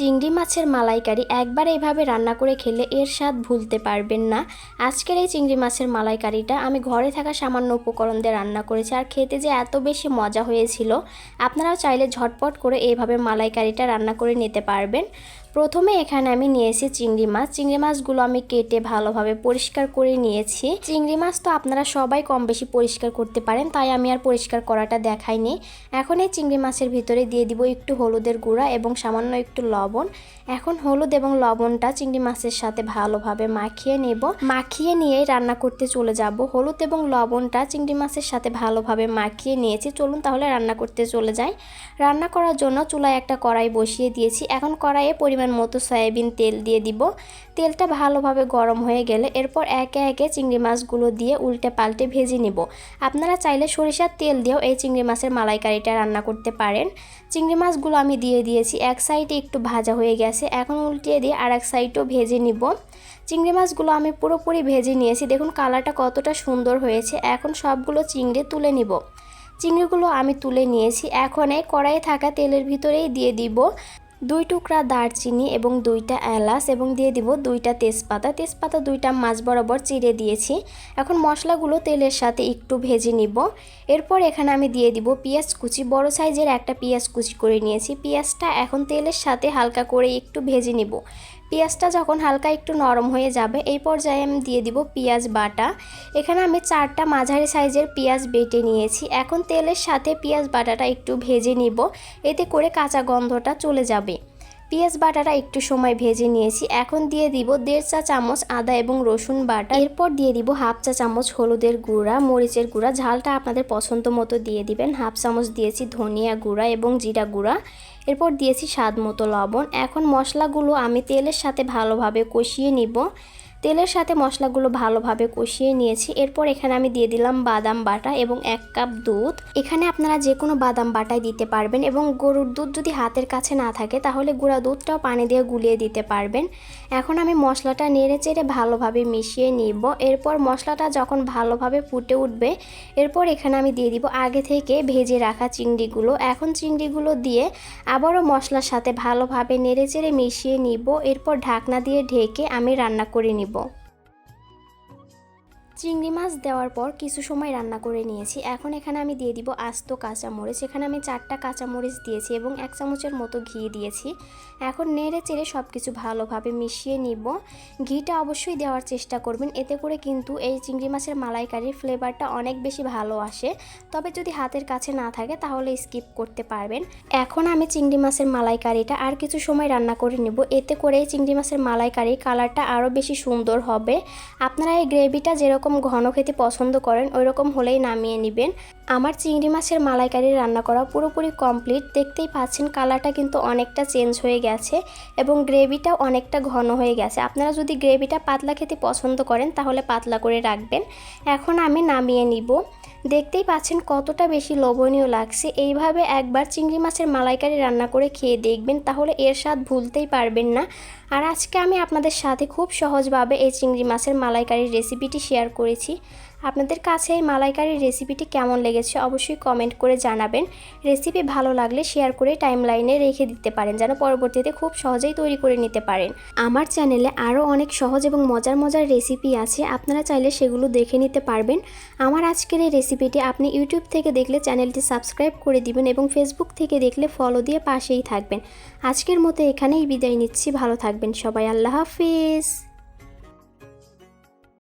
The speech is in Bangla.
চিংড়ি মাছের মালাইকারি একবার এইভাবে রান্না করে খেলে এর স্বাদ ভুলতে পারবেন না। আজকের এই চিংড়ি মাছের মালাইকারিটা আমি ঘরে থাকা সামান্য উপকরণ দিয়ে রান্না করেছি আর খেতে যে এত বেশি মজা হয়েছিল, আপনারাও চাইলে ঝটপট করে এইভাবে মালাইকারিটা রান্না করে নিতে পারবেন। প্রথমে এখানে আমি নিয়েছি চিংড়ি মাছ। চিংড়ি মাছগুলো আমি কেটে ভালোভাবে পরিষ্কার করে নিয়েছি। চিংড়ি মাছ তো আপনারা সবাই কম বেশি পরিষ্কার করতে পারেন, তাই আমি আর পরিষ্কার করাটা দেখাইনি। এখন এই চিংড়ি মাছের ভিতরে দিয়ে দিব একটু হলুদের গুঁড়া এবং সামান্য একটু লবণ। এখন হলুদ এবং লবণটা চিংড়ি মাছের সাথে ভালোভাবে মাখিয়ে নেব। মাখিয়ে নিয়ে রান্না করতে চলে যাব। হলুদ এবং লবণটা চিংড়ি মাছের সাথে ভালোভাবে মাখিয়ে নিয়েছি। চলুন তাহলে রান্না করতে চলে যাই। রান্না করার জন্য চুলায় একটা কড়াই বসিয়ে দিয়েছি। এখন কড়াইয়ে পরিমাণ মতো সয়াবিন তেল দিয়ে দিব। তেলটা ভালোভাবে গরম হয়ে গেলে এরপর একে একে চিংড়ি মাছগুলো দিয়ে উল্টে পাল্টে ভেজে নিব। আপনারা চাইলে সরিষার তেল দিয়েও এই চিংড়ি মাছের মালাইকারিটা রান্না করতে পারেন। চিংড়ি মাছগুলো আমি দিয়ে দিয়েছি, এক সাইডে একটু ভাজা হয়ে গেছে। এখন উল্টিয়ে দিয়ে আর এক সাইডও ভেজে নিব। চিংড়ি মাছগুলো আমি পুরোপুরি ভেজে নিয়েছি। দেখুন কালারটা কতটা সুন্দর হয়েছে। এখন সবগুলো চিংড়ি তুলে নিব। চিংড়িগুলো আমি তুলে নিয়েছি। এখন এই কড়াইয়ে থাকা তেলের ভিতরেই দিয়ে দিব। দুই টুকরা দারচিনি এবং দুইটা এলাচ এবং দিয়ে দিব দুইটা তেজপাতা। তেজপাতা দুইটা মাছ বরাবর চিড়ে দিয়েছি। এখন মশলাগুলো তেলের সাথে একটু ভেজে নিব। এরপর এখানে আমি দিয়ে দিব পেঁয়াজ কুচি। বড় সাইজের একটা পেঁয়াজ কুচি করে নিয়েছি। পেঁয়াজটা এখন তেলের সাথে হালকা করে একটু ভেজে নিব। পেঁয়াজটা যখন হালকা একটু নরম হয়ে যাবে, এই পর্যায়ে আমি দিয়ে দিব পেঁয়াজ বাটা। এখানে আমি চারটা মাঝারি সাইজের পেঁয়াজ বেটে নিয়েছি। এখন তেলের সাথে পেঁয়াজ বাটাটা একটু ভেজে নিব, এতে করে কাঁচা গন্ধটা চলে যাবে। পেঁয়াজ বাটাটা একটু সময় ভেজে নিয়েছি। এখন দিয়ে দিব দেড় চা চামচ আদা এবং রসুন বাটা। এরপর দিয়ে দিব হাফ চা চামচ হলুদের গুঁড়া, মরিচের গুঁড়া। ঝালটা আপনাদের পছন্দ মতো দিয়ে দিবেন। হাফ চামচ দিয়েছি ধনিয়া গুঁড়া এবং জিরা গুঁড়া। এরপর দিয়েছি স্বাদ মতো লবণ। এখন মশলাগুলো আমি তেলের সাথে ভালোভাবে কষিয়ে নিব। তেলের সাথে মশলাগুলো ভালোভাবে কষিয়ে নিয়েছি। এরপর এখানে আমি দিয়ে দিলাম বাদাম বাটা এবং এক কাপ দুধ। এখানে আপনারা যে কোনো বাদাম বাটাই দিতে পারবেন এবং গরুর দুধ যদি হাতের কাছে না থাকে, তাহলে গুঁড়া দুধটাও পানি দিয়ে গুলিয়ে দিতে পারবেন। এখন আমি মশলাটা নেড়ে চেড়ে ভালোভাবে মিশিয়ে নিব। এরপর মশলাটা যখন ভালোভাবে ফুটে উঠবে, এরপর এখানে আমি দিয়ে দিব আগে থেকে ভেজে রাখা চিংড়িগুলো। এখন চিংড়িগুলো দিয়ে আবারও মশলার সাথে ভালোভাবে নেড়ে চেড়ে মিশিয়ে নিব। এরপর ঢাকনা দিয়ে ঢেকে আমি রান্না করে নিব। দিব চিংড়ি মাছ দেওয়ার পর কিছু সময় রান্না করে নিয়েছি। এখন এখানে আমি দিয়ে দিব আস্ত কাঁচামরিচ। এখানে আমি চারটা কাঁচামরিচ দিয়েছি এবং এক চামচের মতো ঘি দিয়েছি। এখন নেড়ে চেড়ে সব কিছু ভালোভাবে মিশিয়ে নিব। ঘিটা অবশ্যই দেওয়ার চেষ্টা করবেন। এতে করে কিন্তু এই চিংড়ি মাছের মালাইকারির ফ্লেভারটা অনেক বেশি ভালো আসে। তবে যদি হাতের কাছে না থাকে তাহলে স্কিপ করতে পারবেন। এখন আমি চিংড়ি মাছের মালাইকারিটা আর কিছু সময় রান্না করে নেব। এতে করে চিংড়ি মাছের মালাইকারির কালারটা আরও বেশি সুন্দর হবে। আপনারা এই গ্রেভিটা যেরকম ঘন খেতে পছন্দ করেন ওই রকম হলেই নামিয়ে নেবেন। আমার চিংড়ি মাছের মালাইকারি রান্না করা পুরোপুরি কমপ্লিট। দেখতেই পাচ্ছেন কালারটা কিন্তু অনেকটা চেঞ্জ হয়ে গেছে এবং গ্রেভিটাও অনেকটা ঘন হয়ে গেছে। আপনারা যদি গ্রেভিটা পাতলা খেতে পছন্দ করেন, তাহলে পাতলা করে রাখবেন। এখন আমি নামিয়ে নিব। দেখতেই পাচ্ছেন কতটা বেশি লোভনীয় লাগছে। এইভাবে একবার চিংড়ি মাছের মালাইকারি রান্না করে খেয়ে দেখবেন, তাহলে এর স্বাদ ভুলতেই পারবেন না। আর আজকে আমি আপনাদের সাথে খুব সহজভাবে এই চিংড়ি মাছের মালাইকারির রেসিপিটি শেয়ার করেছি। আপনাদের কাছে এই মালাইকারির রেসিপিটি কেমন লেগেছে অবশ্যই কমেন্ট করে জানাবেন। রেসিপি ভালো লাগলে শেয়ার করে টাইমলাইনে রেখে দিতে পারেন, যেন পরবর্তীতে খুব সহজেই তৈরি করে নিতে পারেন। আমার চ্যানেলে আরও অনেক সহজ এবং মজার মজার রেসিপি আছে, আপনারা চাইলে সেগুলো দেখে নিতে পারবেন। আমার আজকের এই রেসিপিটি আপনি ইউটিউব থেকে দেখলে চ্যানেলটি সাবস্ক্রাইব করে দিবেন এবং ফেসবুক থেকে দেখলে ফলো দিয়ে পাশেই থাকবেন। আজকের মতো এখানেই বিদায় নিচ্ছি, ভালো থাকবেন সবাই, আল্লাহ হাফিজ।